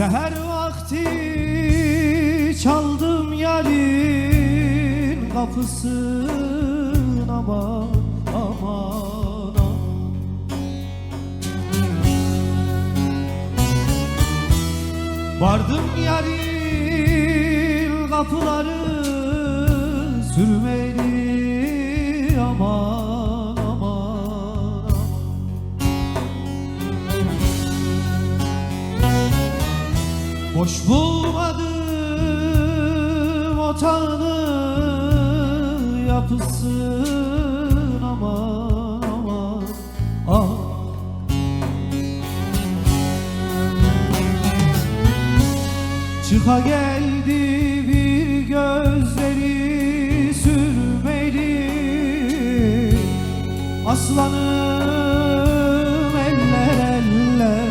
Seher vakti çaldım yarın kapısın aman aman aman. Vardım yarın kapıları sürmeli Boş bulmadım otağını yapısın aman aman ah. Çıka geldi bir gözleri sürmeli. Aslanım eller eller.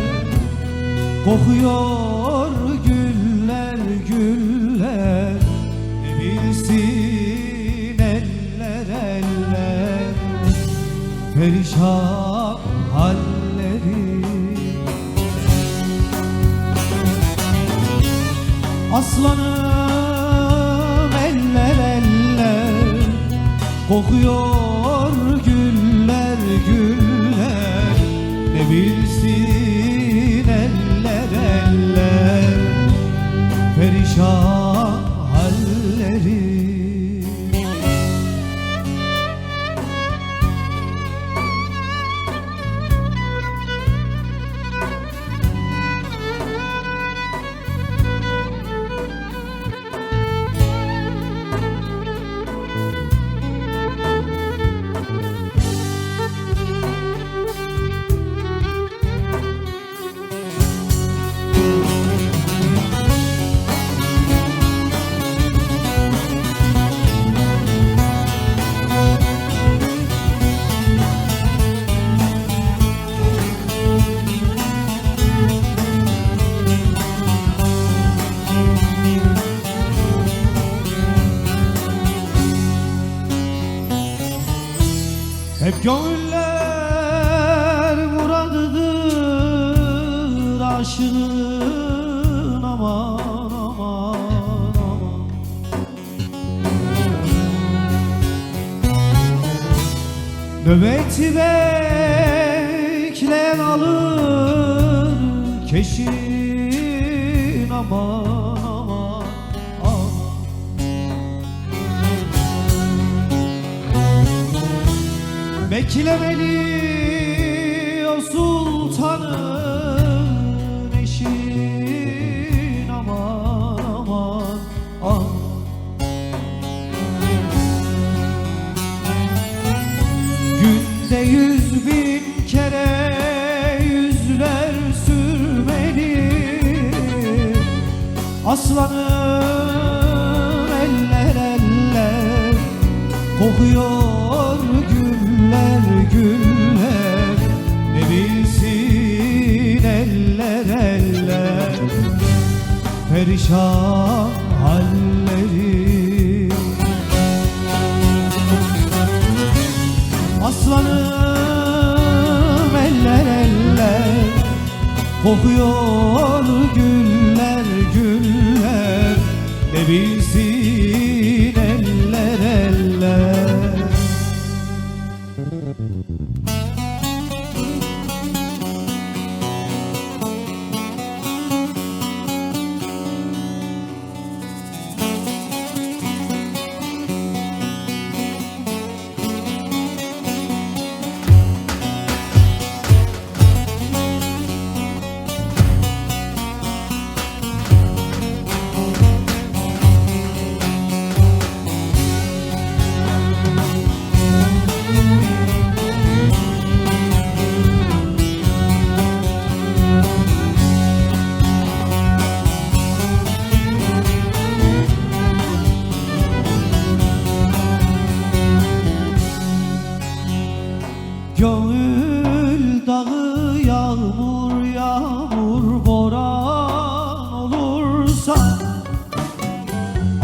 Kokuyor Perişan halleri. Aslanım eller eller Kokuyor güller güller. Ne bilsin eller eller Perişan Hep gönüller muradıdır aşığın aman aman aman. Bekleyen alır keşin aman Beklemeli o sultanın eşin aman aman ah. Günde yüz bin kere yüzler sürmeli Aslanım eller eller Kokuyor Ne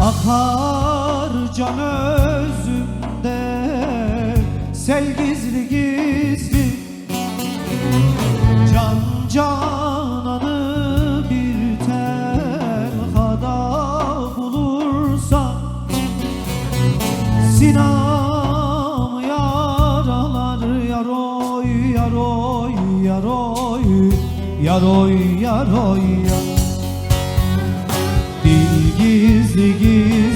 Akar can özümde Sel gizli gizli. Can cananı bir terhada bulursa Sinam yaralar yaroy yaroy yaroy Yaroy yaroy yaroy gizli gizli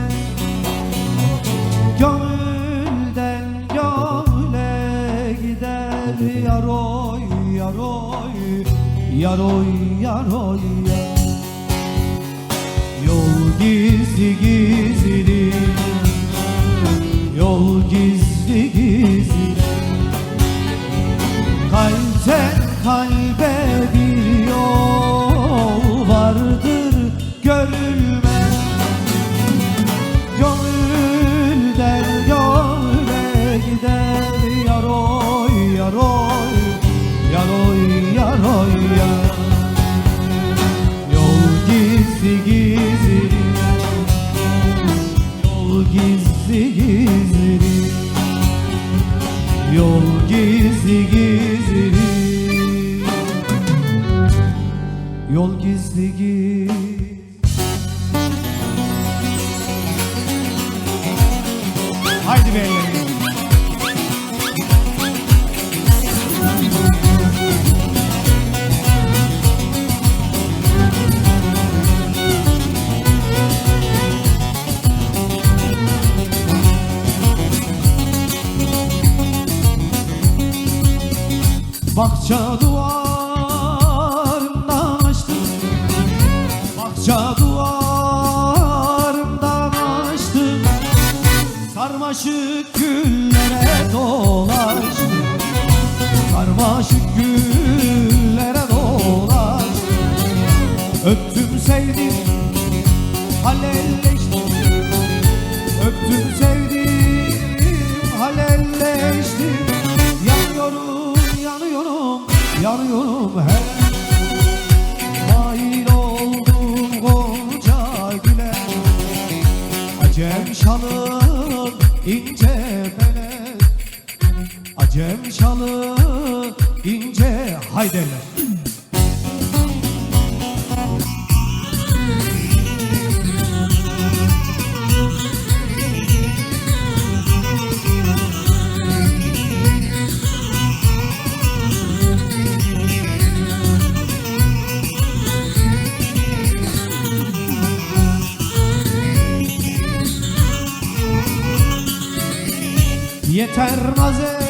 yaroy yaroy yaroy yaroy ya. Yol gizli gizli Yol gizli Haydi be Bahçe duvarından Sarmaşık güllere dolaştım Sarmaşık güllere dolaştım Öptüm sevdim halelleştim. Öptüm sevdim halelleştim. Yanıyorum yanıyorum yanıyorum hele Acem şalı ince haydeler Yeter naz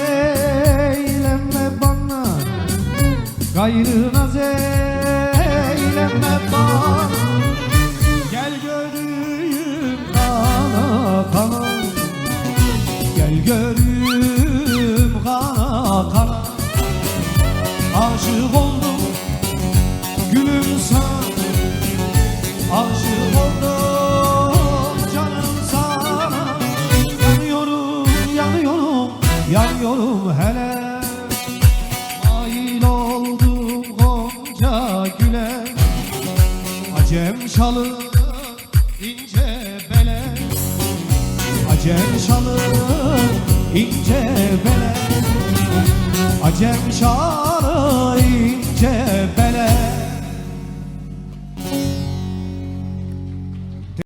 Gayrı naz eyleme bana Gel göreyim kana kana Gel göreyim Şalı ince bele. Acem şalı ince bele. Acem şalı ince bele